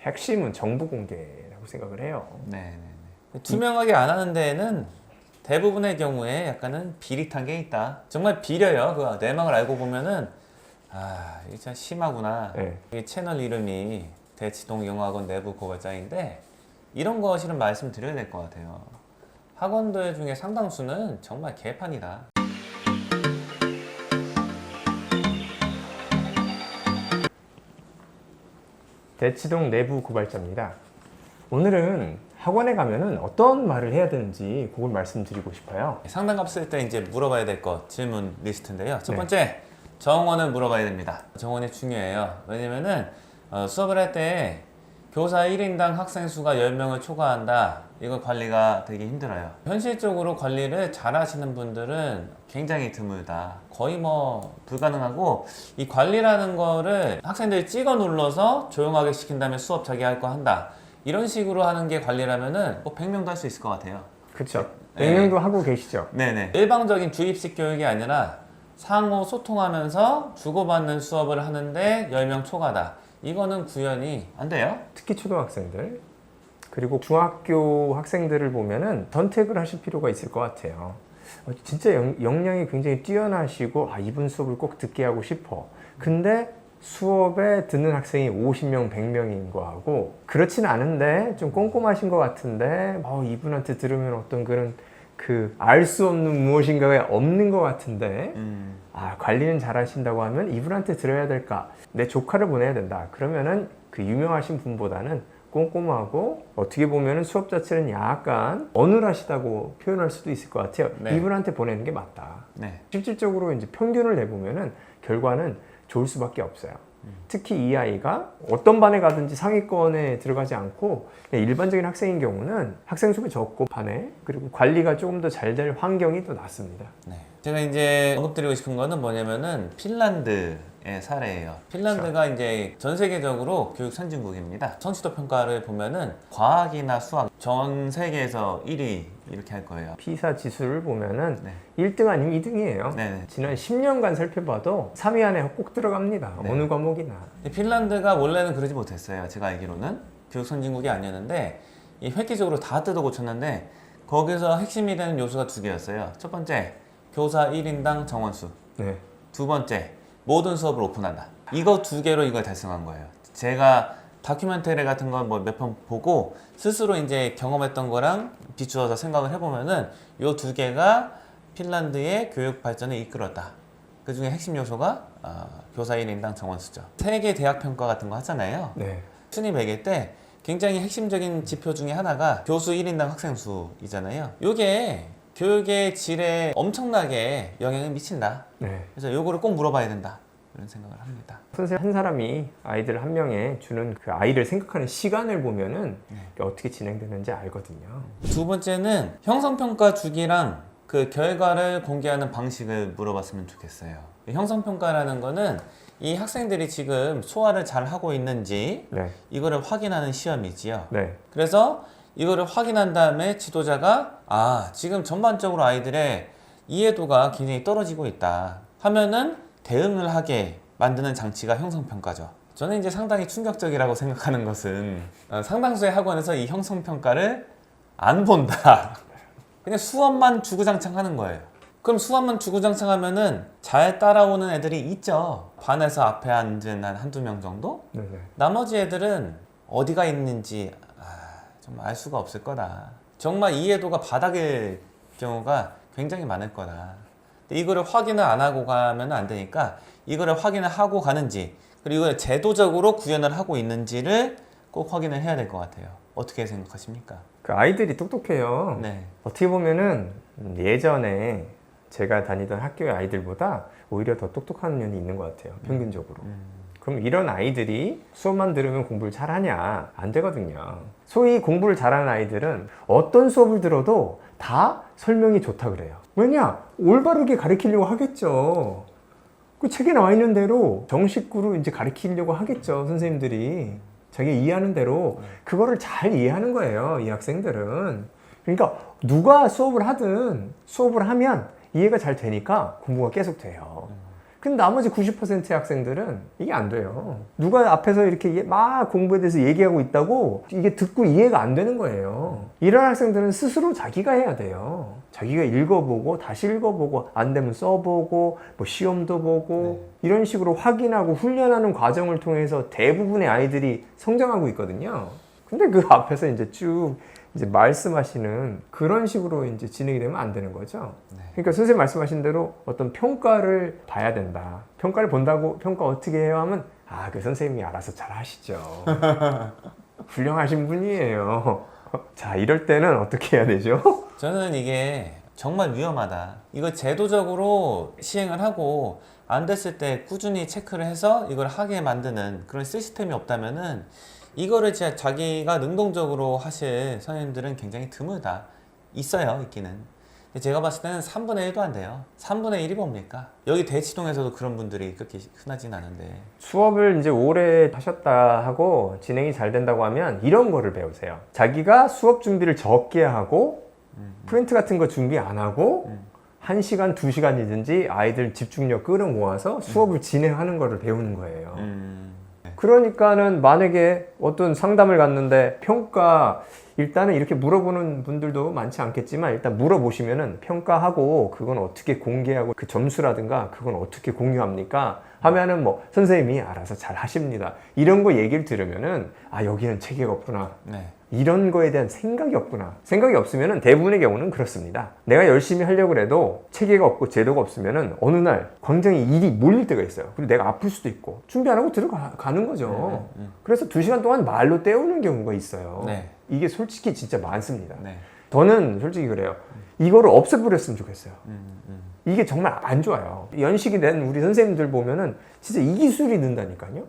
핵심은 정보 공개라고 생각을 해요. 네, 네, 네. 투명하게 안 하는 데에는 대부분의 경우에 약간은 비릿한 게 있다. 정말 비려요. 그 내막을 알고 보면은 아, 이게 참 심하구나. 네. 이 채널 이름이 대치동 영어학원 내부 고발장인데 이런 거 실은 말씀드려야 될 것 같아요. 학원들 중에 상당수는 정말 개판이다. 대치동 내부 고발자입니다. 오늘은 학원에 가면은 어떤 말을 해야 되는지 그걸 말씀드리고 싶어요. 상담 값을 때 이제 물어봐야 될 것 질문 리스트인데요. 첫 네. 번째 정원을 물어봐야 됩니다. 정원이 중요해요. 왜냐면은 어, 수업을 할 때 교사 1인당 학생 수가 10명을 초과한다. 이거 관리가 되게 힘들어요. 현실적으로 관리를 잘 하시는 분들은 굉장히 드물다. 거의 뭐 불가능하고 이 관리라는 거를 학생들이 찍어 눌러서 조용하게 시킨 다음에 수업 자기 할 거 한다. 이런 식으로 하는 게 관리라면은 뭐 100명도 할 수 있을 것 같아요. 그렇죠. 네. 100명도 하고 계시죠? 네네. 일방적인 주입식 교육이 아니라 상호 소통하면서 주고받는 수업을 하는데 10명 초과다. 이거는 구현이 안 돼요. 특히 초등학생들 그리고 중학교 학생들을 보면은 선택을 하실 필요가 있을 것 같아요. 어, 진짜 영, 역량이 굉장히 뛰어나시고 아 이분 수업을 꼭 듣게 하고 싶어. 근데 수업에 듣는 학생이 50명, 100명인 거하고 그렇진 않은데 좀 꼼꼼하신 것 같은데 어, 이분한테 들으면 어떤 그런 그 알 수 없는 무엇인가가 없는 것 같은데 음. 아 관리는 잘하신다고 하면 이분한테 들어야 될까? 내 조카를 보내야 된다. 그러면은 그 유명하신 분보다는 꼼꼼하고 어떻게 보면은 수업 자체는 약간 어눌하시다고 표현할 수도 있을 것 같아요. 네. 이분한테 보내는 게 맞다. 네. 실질적으로 이제 평균을 내보면은 결과는 좋을 수밖에 없어요. 특히 이 아이가 어떤 반에 가든지 상위권에 들어가지 않고 일반적인 학생인 경우는 학생 수가 적고 반에 그리고 관리가 조금 더 잘 될 환경이 또 낫습니다. 네. 제가 이제 언급드리고 싶은 거는 뭐냐면은 핀란드 의 사례예요. 핀란드가 이제 전 세계적으로 교육 선진국입니다. 성취도 평가를 보면은 과학이나 수학 전 세계에서 1위 이렇게 할 거예요. 피사 지수를 보면은 네. 1등 아니면 2등이에요. 네네. 지난 10년간 살펴봐도 3위 안에 꼭 들어갑니다. 네. 어느 과목이나. 핀란드가 원래는 그러지 못했어요. 제가 알기로는 교육 선진국이 아니었는데 이 획기적으로 다 뜯어 고쳤는데 거기서 핵심이 되는 요소가 두 개였어요. 첫 번째 교사 1인당 정원수. 네. 두 번째 모든 수업을 오픈한다. 이거 두 개로 이걸 달성한 거예요. 제가 다큐멘터리 같은 걸뭐몇 편 보고 스스로 이제 경험했던 거랑 비추어서 생각을 해보면은 이 두 개가 핀란드의 교육 발전을 이끌었다. 그 중에 핵심 요소가 어, 교사 1인당 정원 수죠. 세계 대학 평가 같은 거 하잖아요. 네. 순위 매길 때 굉장히 핵심적인 지표 중에 하나가 교수 1인당 학생 수이잖아요. 이게 교육의 질에 엄청나게 영향을 미친다. 네. 그래서 요거를 꼭 물어봐야 된다. 이런 생각을 합니다. 선생님 한 사람이 아이들 한 명에 주는 그 아이를 생각하는 시간을 보면은 네. 어떻게 진행되는지 알거든요. 두 번째는 형성평가 주기랑 그 결과를 공개하는 방식을 물어봤으면 좋겠어요. 형성평가라는 거는 이 학생들이 지금 소화를 잘 하고 있는지 네. 이거를 확인하는 시험이지요. 네. 그래서 이거를 확인한 다음에 지도자가 아 지금 전반적으로 아이들의 이해도가 굉장히 떨어지고 있다 하면은 대응을 하게 만드는 장치가 형성평가죠. 저는 이제 상당히 충격적이라고 생각하는 것은 어, 상당수의 학원에서 이 형성평가를 안 본다. 그냥 수업만 주구장창 하는 거예요. 그럼 수업만 주구장창 하면은 잘 따라오는 애들이 있죠. 반에서 앞에 앉은 한 한두 명 정도? 네. 네. 나머지 애들은 어디가 있는지 아, 정말 알 수가 없을 거다. 정말 이해도가 바닥일 경우가 굉장히 많을 거다. 근데 이거를 확인을 안 하고 가면 안 되니까 이거를 확인을 하고 가는지 그리고 이걸 제도적으로 구현을 하고 있는지를 꼭 확인을 해야 될 것 같아요. 어떻게 생각하십니까? 그 아이들이 똑똑해요. 네. 어떻게 보면은 예전에 제가 다니던 학교의 아이들보다 오히려 더 똑똑한 면이 있는 것 같아요. 평균적으로. 음. 그럼 이런 아이들이 수업만 들으면 공부를 잘하냐? 안 되거든요. 소위 공부를 잘하는 아이들은 어떤 수업을 들어도 다 설명이 좋다 그래요. 왜냐? 올바르게 가르치려고 하겠죠. 그 책에 나와 있는 대로 정식으로 이제 가르치려고 하겠죠. 선생님들이. 자기 이해하는 대로 그거를 잘 이해하는 거예요. 이 학생들은. 그러니까 누가 수업을 하든 수업을 하면 이해가 잘 되니까 공부가 계속 돼요. 근데 나머지 90%의 학생들은 이게 안 돼요. 누가 앞에서 이렇게 얘- 막 공부에 대해서 얘기하고 있다고 이게 듣고 이해가 안 되는 거예요. 이런 학생들은 스스로 자기가 해야 돼요. 자기가 읽어보고 다시 읽어보고 안 되면 써보고 뭐 시험도 보고 이런 식으로 확인하고 훈련하는 과정을 통해서 대부분의 아이들이 성장하고 있거든요. 근데 그 앞에서 이제 쭉 이제 말씀하시는 그런 식으로 이제 진행이 되면 안 되는 거죠. 그러니까 선생님 말씀하신 대로 어떤 평가를 봐야 된다. 평가를 본다고 평가 어떻게 해요 하면 아, 그 선생님이 알아서 잘 하시죠. 훌륭하신 분이에요. 자, 이럴 때는 어떻게 해야 되죠? 저는 이게 정말 위험하다. 이거 제도적으로 시행을 하고 안 됐을 때 꾸준히 체크를 해서 이걸 하게 만드는 그런 시스템이 없다면은 이거를 진짜 자기가 능동적으로 하실 선생님들은 굉장히 드물다. 있어요, 있기는. 근데 제가 봤을 때는 3분의 1도 안 돼요. 3분의 1이 뭡니까? 여기 대치동에서도 그런 분들이 그렇게 흔하진 않은데. 수업을 이제 오래 하셨다 하고 진행이 잘 된다고 하면 이런 거를 배우세요. 자기가 수업 준비를 적게 하고 프린트 같은 거 준비 안 하고 음. 한시간두시간이든지 아이들 집중력 끌어모아서 수업을 진행하는 거를 배우는 거예요. 음, 그러니까는 만약에 어떤 상담을 갔는데 평가 일단은 이렇게 물어보는 분들도 많지 않겠지만 일단 물어보시면은 평가하고 그건 어떻게 공개하고 그 점수라든가 그건 어떻게 공유합니까? 하면은 뭐 선생님이 알아서 잘 하십니다. 이런 거 얘기를 들으면은 아 여기는 체계가 없구나. 네. 이런 거에 대한 생각이 없구나. 생각이 없으면 대부분의 경우는 그렇습니다. 내가 열심히 하려고 해도 체계가 없고 제도가 없으면 어느 날 굉장히 일이 몰릴 때가 있어요. 그리고 내가 아플 수도 있고 준비 안 하고 들어가는 거죠. 음, 음. 그래서 두 시간 동안 말로 때우는 경우가 있어요. 네. 이게 솔직히 진짜 많습니다. 네. 저는 솔직히 그래요. 이거를 없애버렸으면 좋겠어요. 음, 음. 이게 정말 안 좋아요. 연식이 된 우리 선생님들 보면은 진짜 이 기술이 는다니까요.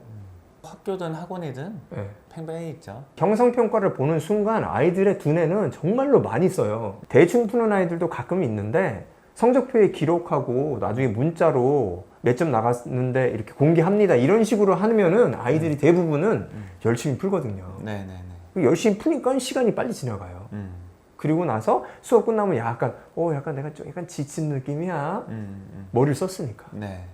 학교든 학원이든 예. 팽배해 있죠. 경성평가를 보는 순간 아이들의 두뇌는 정말로 많이 써요. 대충 푸는 아이들도 가끔 있는데 성적표에 기록하고 나중에 문자로 몇 점 나갔는데 이렇게 공개합니다. 이런 식으로 하면은 아이들이 대부분은 열심히 풀거든요. 네, 네, 네. 열심히 푸니까 시간이 빨리 지나가요. 음, 그리고 나서 수업 끝나면 약간, 어, 약간 내가 좀 약간 지친 느낌이야. 음, 음. 머리를 썼으니까. 네,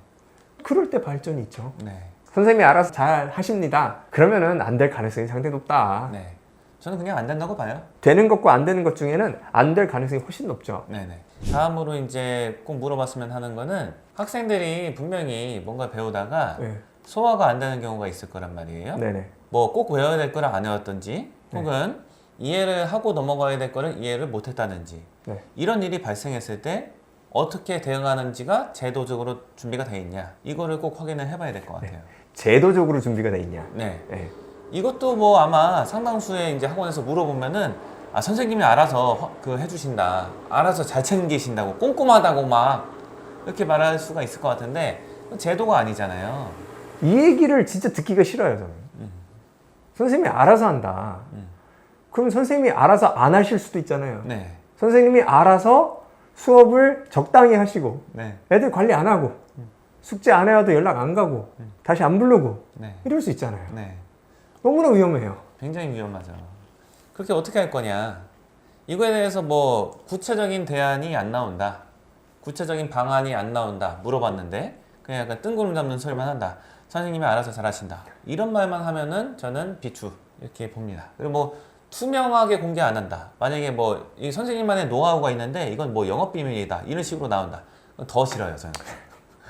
그럴 때 발전이 있죠. 네, 선생님이 알아서 잘 하십니다. 그러면은 안 될 가능성이 상당히 높다. 네. 저는 그냥 안 된다고 봐요. 되는 것과 안 되는 것 중에는 안 될 가능성이 훨씬 높죠. 네네. 다음으로 이제 꼭 물어봤으면 하는 거는 학생들이 분명히 뭔가 배우다가 네. 소화가 안 되는 경우가 있을 거란 말이에요. 네네. 뭐 꼭 외워야 될 거를 안 외웠던지 네. 혹은 이해를 하고 넘어가야 될 거를 이해를 못 했다는지 네. 이런 일이 발생했을 때 어떻게 대응하는지가 제도적으로 준비가 돼 있냐 이거를 꼭 확인을 해봐야 될 것 같아요. 제도적으로 준비가 돼 있냐. 네. 네. 이것도 뭐 아마 상당수의 이제 학원에서 물어보면은 아 선생님이 알아서 허- 그 해주신다 알아서 잘 챙기신다고 꼼꼼하다고 막 이렇게 말할 수가 있을 것 같은데 제도가 아니잖아요 이 얘기를 진짜 듣기가 싫어요, 저는. 선생님이 알아서 한다. 음. 그럼 선생님이 알아서 안 하실 수도 있잖아요. 네 선생님이 알아서 수업을 적당히 하시고, 네, 애들 관리 안 하고, 숙제 안 해와도 연락 안 가고, 다시 안 부르고, 네, 이럴 수 있잖아요. 네. 너무나 위험해요. 굉장히 위험하죠. 그렇게 어떻게 할 거냐? 이거에 대해서 뭐 구체적인 대안이 안 나온다. 구체적인 방안이 안 나온다. 물어봤는데 그냥 약간 뜬구름 잡는 소리만 한다. 선생님이 알아서 잘하신다. 이런 말만 하면은 저는 비추 이렇게 봅니다. 그리고 뭐 투명하게 공개 안 한다. 만약에 뭐 이 선생님만의 노하우가 있는데 이건 뭐 영업 비밀이다. 이런 식으로 나온다. 더 싫어요 저는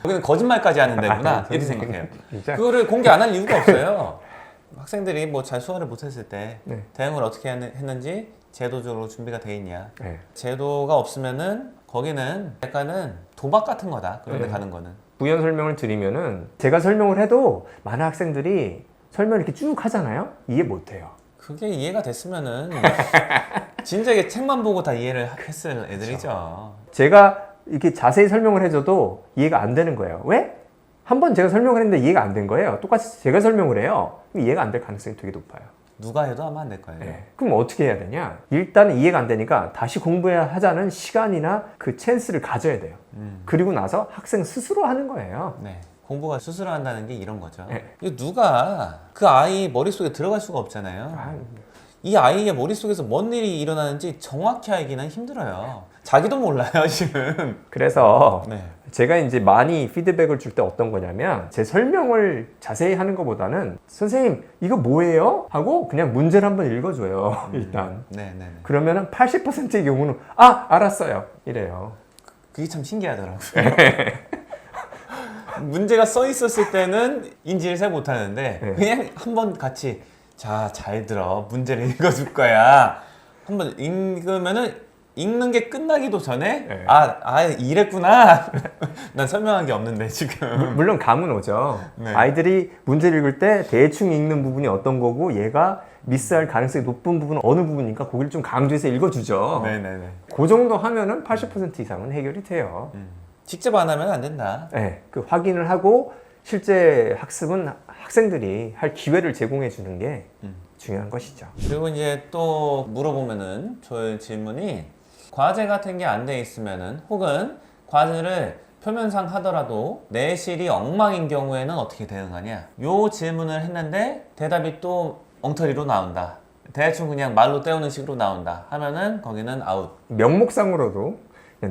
여기는 거짓말까지 하는 데구나 이렇게 생각해요 진짜. 그거를 공개 안 할 이유가 없어요. 학생들이 뭐잘 소화를 못했을 때 네. 대응을 어떻게 했는지 제도적으로 준비가 돼 있냐. 네. 제도가 없으면은 거기는 약간은 도박 같은 거다. 그런데 네. 가는 거는. 부연 설명을 드리면은 제가 설명을 해도 많은 학생들이 설명 이렇게 쭉 하잖아요. 이해 못 해요. 그게 이해가 됐으면은 진작에 책만 보고 다 이해를 했을 애들이죠. 제가 이렇게 자세히 설명을 해줘도 이해가 안 되는 거예요. 왜? 한 번 제가 설명을 했는데 이해가 안 된 거예요. 똑같이 제가 설명을 해요. 그럼 이해가 안 될 가능성이 되게 높아요. 누가 해도 아마 안 될 거예요. 네. 그럼 어떻게 해야 되냐? 일단은 이해가 안 되니까 다시 공부해야 하자는 시간이나 그 찬스를 가져야 돼요. 음. 그리고 나서 학생 스스로 하는 거예요. 네. 공부가 스스로 한다는 게 이런 거죠. 네. 이거 누가 그 아이 머릿속에 들어갈 수가 없잖아요. 아, 이 아이의 머릿속에서 뭔 일이 일어나는지 정확히 알기는 힘들어요. 자기도 몰라요, 지금. 그래서 네. 제가 이제 많이 피드백을 줄 때 어떤 거냐면 제 설명을 자세히 하는 것보다는 선생님 이거 뭐예요? 하고 그냥 문제를 한번 읽어줘요 일단 네네네. 그러면은 80%의 경우는 아 알았어요 이래요 그게 참 신기하더라고요. 문제가 써 있었을 때는 인지를 잘 못하는데 네. 그냥 한번 같이 자 잘 들어 문제를 읽어줄 거야. 한번 읽으면은 읽는 게 끝나기도 전에 네. 아, 아 이랬구나. 난 설명한 게 없는데 지금. 물론 감은 오죠 네. 아이들이 문제를 읽을 때 대충 읽는 부분이 어떤 거고 얘가 미스할 가능성이 높은 부분은 어느 부분인가 거기를 좀 강조해서 읽어주죠 네네네. 그 정도 하면은 80% 이상은 해결이 돼요 음. 직접 안 하면 안 된다. 네, 그 확인을 하고 실제 학습은 학생들이 할 기회를 제공해 주는 게 음. 중요한 것이죠. 그리고 이제 또 물어보면은 저의 질문이 과제 같은 게 안 돼 있으면은 혹은 과제를 표면상 하더라도 내실이 엉망인 경우에는 어떻게 대응하냐? 요 질문을 했는데 대답이 또 엉터리로 나온다. 대충 그냥 말로 때우는 식으로 나온다. 하면은 거기는 아웃. 명목상으로도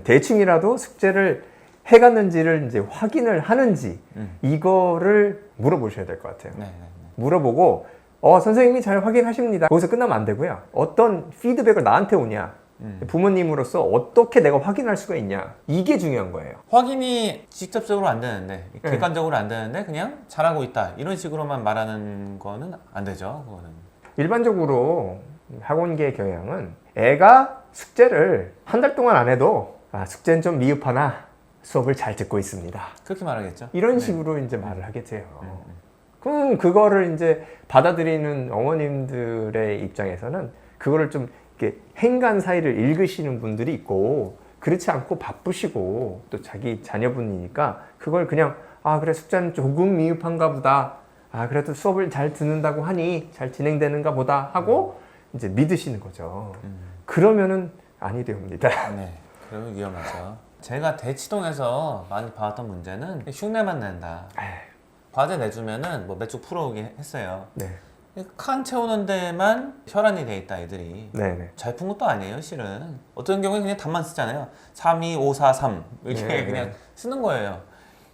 대충이라도 숙제를 해갔는지를 이제 확인을 하는지 음. 이거를 물어보셔야 될 것 같아요. 네, 네, 물어보고 어 선생님이 잘 확인하십니다. 거기서 끝나면 안 되고요. 어떤 피드백을 나한테 오냐. 음. 부모님으로서 어떻게 내가 확인할 수가 있냐. 이게 중요한 거예요. 확인이 직접적으로 안 되는데 네. 객관적으로 안 되는데 그냥 잘하고 있다 이런 식으로만 말하는 거는 안 되죠. 그거는. 일반적으로 학원계 경향은 애가 숙제를 한 달 동안 안 해도 아, 숙제는 좀 미흡하나 수업을 잘 듣고 있습니다. 그렇게 말하겠죠. 이런 네. 식으로 이제 말을 하게 돼요. 음, 그럼 그거를 이제 받아들이는 어머님들의 입장에서는 그거를 좀 이렇게 행간 사이를 읽으시는 분들이 있고 그렇지 않고 바쁘시고 또 자기 자녀분이니까 그걸 그냥 아 그래 숙제는 조금 미흡한가 보다 아 그래도 수업을 잘 듣는다고 하니 잘 진행되는가 보다 하고 이제 믿으시는 거죠 음. 그러면은 아니 됩니다 네, 그러면 위험하죠. 제가 대치동에서 많이 봐왔던 문제는 흉내만 낸다. 과제 내주면은 뭐몇줄 풀어오게 했어요. 네 칸 채우는 데만 혈안이 돼 있다 애들이. 네네 잘 푼 것도 아니에요, 실은. 어떤 경우에 그냥 답만 쓰잖아요. 3, 2, 5, 4, 3 이렇게 네, 그냥 네. 쓰는 거예요.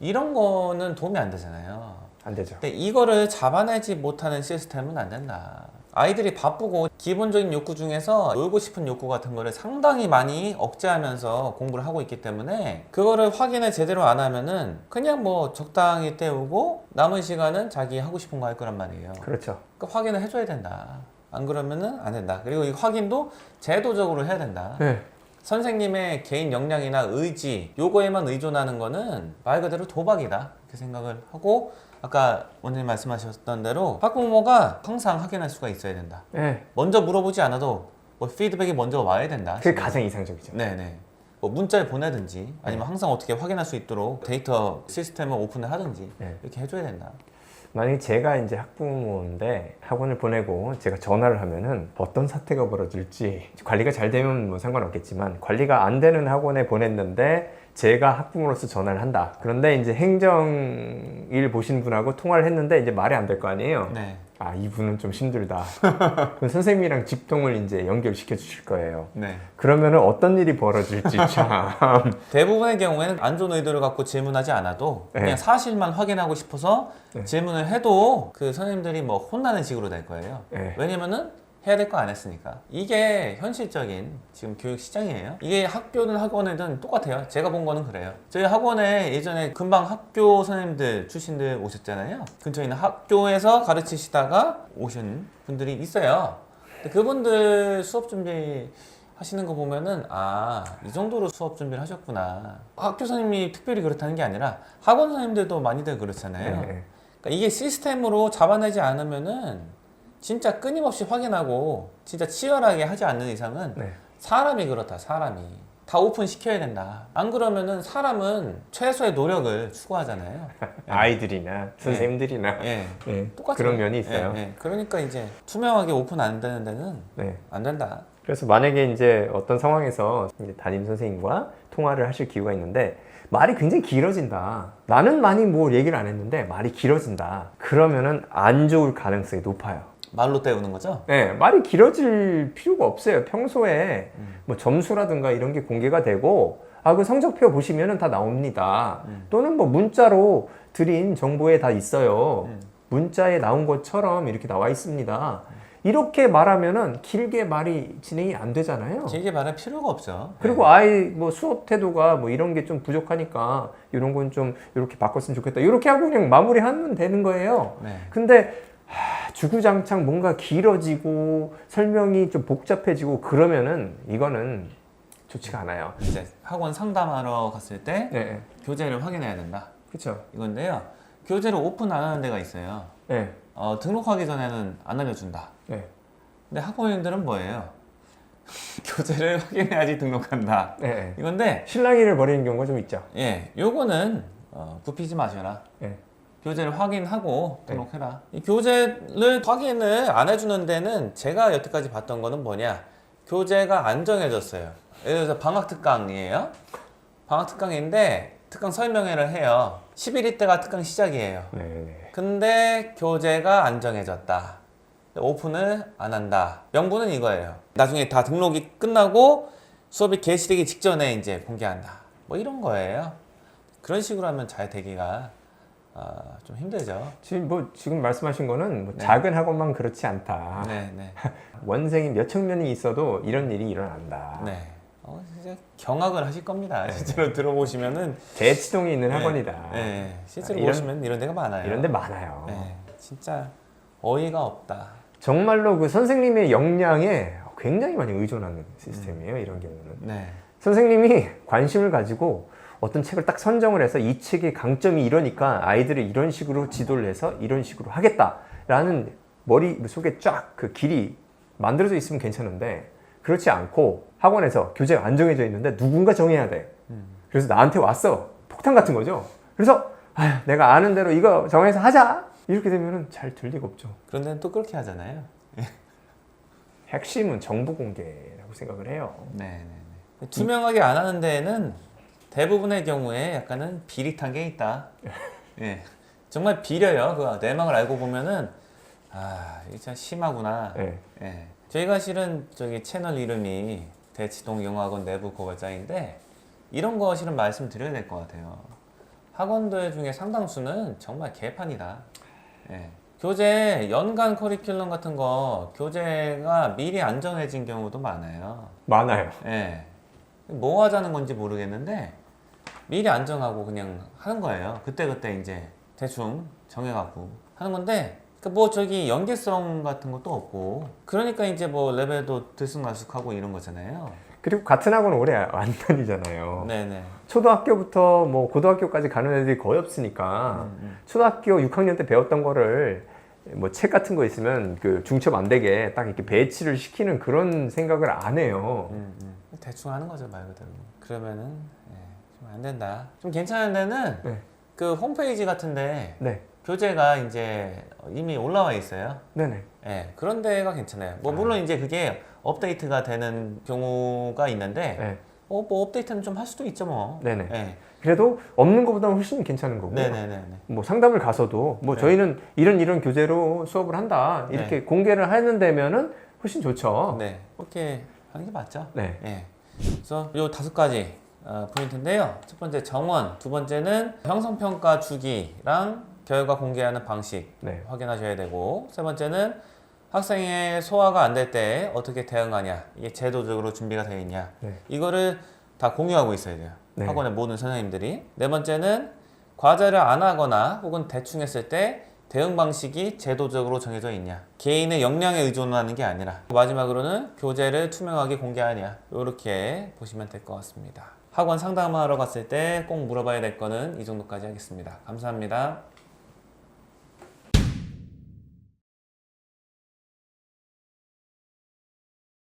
이런 거는 도움이 안 되잖아요. 안 되죠 근데 이거를 잡아내지 못하는 시스템은 안 된다. 아이들이 바쁘고 기본적인 욕구 중에서 놀고 싶은 욕구 같은 거를 상당히 많이 억제하면서 공부를 하고 있기 때문에 그거를 확인을 제대로 안 하면은 그냥 뭐 적당히 때우고 남은 시간은 자기 하고 싶은 거 할 거란 말이에요. 그렇죠 그러니까 확인을 해줘야 된다. 안 그러면은 안 된다. 그리고 이 확인도 제도적으로 해야 된다. 네 선생님의 개인 역량이나 의지 요거에만 의존하는 거는 말 그대로 도박이다 이렇게 생각을 하고 아까 원장님 말씀하셨던 대로 학부모가 항상 확인할 수가 있어야 된다. 네. 먼저 물어보지 않아도 뭐 피드백이 먼저 와야 된다. 그게 가장 이상적이죠. 네네. 뭐 문자를 보내든지 아니면 항상 어떻게 확인할 수 있도록 데이터 시스템을 오픈을 하든지 네. 이렇게 해줘야 된다. 만약에 제가 이제 학부모인데 학원을 보내고 제가 전화를 하면은 어떤 사태가 벌어질지 관리가 잘 되면 뭐 상관없겠지만 관리가 안 되는 학원에 보냈는데 제가 학부모로서 전화를 한다. 그런데 이제 행정일 보신 분하고 통화를 했는데 이제 말이 안 될 거 아니에요. 네. 아 이분은 좀 힘들다. 그럼 선생님이랑 집통을 이제 연결시켜 주실 거예요. 네. 그러면은 어떤 일이 벌어질지 참. 대부분의 경우에는 안 좋은 의도를 갖고 질문하지 않아도 네. 그냥 사실만 확인하고 싶어서 네. 질문을 해도 그 선생님들이 뭐 혼나는 식으로 될 거예요. 네. 왜냐면은 해야 될 거 안 했으니까. 이게 현실적인 지금 교육 시장이에요. 이게 학교든 학원이든 똑같아요. 제가 본 거는 그래요. 저희 학원에 예전에 금방 학교 선생님들 출신들 오셨잖아요. 근처에 있는 학교에서 가르치시다가 오신 분들이 있어요. 그분들 수업 준비 하시는 거 보면은 아 이 정도로 수업 준비를 하셨구나 학교 선생님이 특별히 그렇다는 게 아니라 학원 선생님들도 많이들 그렇잖아요 네. 그러니까 이게 시스템으로 잡아내지 않으면은 진짜 끊임없이 확인하고 진짜 치열하게 하지 않는 이상은 네. 사람이 그렇다 사람이 다 오픈 시켜야 된다 안 그러면은 사람은 최소의 노력을 추구하잖아요 아이들이나 선생님들이나 예 네. 똑같아요 그런 면이 있어요. 예, 예. 그러니까 이제 투명하게 오픈 안 되는 데는 네. 안 된다 그래서 만약에 이제 어떤 상황에서 이제 담임 선생님과 통화를 하실 기회가 있는데 말이 굉장히 길어진다. 나는 많이 뭐 얘기를 안 했는데 말이 길어진다. 그러면은 안 좋을 가능성이 높아요. 말로 때우는 거죠 네, 말이 길어질 필요가 없어요. 평소에 음. 뭐 점수라든가 이런 게 공개가 되고 아, 그 성적표 보시면은 다 나옵니다. 음. 또는 뭐 문자로 드린 정보에 다 있어요. 음. 문자에 나온 것처럼 이렇게 나와 있습니다. 이렇게 말하면은 길게 말이 진행이 안 되잖아요. 길게 말할 필요가 없죠. 그리고 아이 뭐 수업 태도가 뭐 이런 게 좀 부족하니까 이런 건 좀 이렇게 바꿨으면 좋겠다. 이렇게 하고 그냥 마무리하면 되는 거예요. 네. 네. 근데 하, 주구장창 뭔가 길어지고 설명이 좀 복잡해지고 그러면은 이거는 좋지가 않아요. 이제 학원 상담하러 갔을 때 네, 교재를 확인해야 된다. 그렇죠. 이건데요. 교재를 오픈 안 하는 데가 있어요. 네, 어, 등록하기 전에는 안 알려준다. 네, 근데 학부모님들은 뭐예요? 교재를 확인해야지 등록한다. 네, 네. 이건데 실랑이를 벌이는 경우가 좀 있죠. 예, 요거는 어, 굽히지 마셔라. 네. 교재를 확인하고 등록해라. 이 교재를 확인을 안 해주는 데는 제가 여태까지 봤던 거는 뭐냐? 교재가 안 정해졌어요. 예를 들어서 방학 특강이에요. 방학 특강인데 특강 설명회를 해요. 11일 때가 특강 시작이에요. 네, 네. 근데 교재가 안 정해졌다. 오픈을 안 한다. 명분은 이거예요. 나중에 다 등록이 끝나고 수업이 개시되기 직전에 이제 공개한다. 뭐 이런 거예요. 그런 식으로 하면 잘 되기가 아, 좀 힘들죠. 지금 뭐 지금 말씀하신 거는 뭐 네. 작은 학원만 그렇지 않다. 네, 네, 원생이 몇 청년이 있어도 이런 일이 일어난다. 네. 어, 진짜 경악을 하실 겁니다. 실제로 들어보시면은 대치동에 있는 네, 학원이다. 네, 실제로 이런- 보시면 이런 데가 많아요. 이런 데 많아요. 네, 진짜 어이가 없다. 정말로 그 선생님의 역량에 굉장히 많이 의존하는 시스템이에요. 이런 경우는. 네, 선생님이 관심을 가지고 어떤 책을 딱 선정을 해서 이 책의 강점이 이러니까 아이들을 이런 식으로 지도를 해서 이런 식으로 하겠다라는 머릿속에 쫙 그 길이 만들어져 있으면 괜찮은데 그렇지 않고 학원에서 교재가 안 정해져 있는데 누군가 정해야 돼. 그래서 나한테 왔어. 폭탄 같은 거죠. 그래서 아휴, 내가 아는 대로 이거 정해서 하자. 이렇게 되면은 잘 될 리가 없죠. 그런 데는 또 그렇게 하잖아요. 핵심은 정보 공개라고 생각을 해요. 네, 네, 네. 투명하게 안 하는 데에는 대부분의 경우에 약간은 비릿한 게 있다. 예, 정말 비려요. 그 내막을 알고 보면은 아, 이게 참 심하구나. 네. 예, 저희가 실은 저기 채널 이름이 대치동 영어학원 내부 고발장인데 이런 거 실은 말씀드려야 될 것 같아요. 학원들 중에 상당수는 정말 개판이다. 예. 교재 연간 커리큘럼 같은 거 교재가 미리 안 정해진 경우도 많아요. 많아요. 예. 뭐 하자는 건지 모르겠는데 미리 안 정하고 그냥 하는 거예요. 그때 그때 이제 대충 정해갖고 하는 건데 그뭐 저기 연계성 같은 것도 없고 그러니까 이제 뭐 레벨도 들쑥날쑥하고 이런 거잖아요. 그리고 같은 학원 오래 안 다니잖아요. 네네. 초등학교부터 뭐 고등학교까지 가는 애들이 거의 없으니까 음, 음. 초등학교 6학년 때 배웠던 거를 뭐 책 같은 거 있으면 그 중첩 안 되게 딱 이렇게 배치를 시키는 그런 생각을 안 해요. 음, 음. 대충 하는 거죠 말 그대로. 그러면은 좀 안 된다. 좀 괜찮은 데는 네. 그 홈페이지 같은데 네, 교재가 이제 이미 올라와 있어요. 네네. 예, 그런 데가 괜찮아요. 뭐 물론 이제 그게 업데이트가 되는 경우가 있는데 네, 어, 뭐 업데이트는 좀 할 수도 있죠 뭐. 네네. 예. 그래도 없는 것보다는 훨씬 괜찮은 거고. 네네네. 뭐 상담을 가서도 뭐 네. 저희는 이런 이런 교재로 수업을 한다 이렇게 공개를 하는 데면은 훨씬 좋죠. 네. 그렇게 하는 게 맞죠. 네. 예. 그래서 요 다섯 가지 어, 포인트인데요. 첫 번째 정원, 두 번째는 형성평가 주기랑 결과 공개하는 방식 네. 확인하셔야 되고, 세 번째는 학생의 소화가 안 될 때 어떻게 대응하냐, 이게 제도적으로 준비가 되어 있냐, 네. 이거를 다 공유하고 있어야 돼요. 네. 학원의 모든 선생님들이. 네 번째는 과제를 안 하거나 혹은 대충 했을 때 대응 방식이 제도적으로 정해져 있냐. 개인의 역량에 의존하는 게 아니라. 마지막으로는 교재를 투명하게 공개하냐. 이렇게 보시면 될 것 같습니다. 학원 상담하러 갔을 때 꼭 물어봐야 될 거는 이 정도까지 하겠습니다. 감사합니다.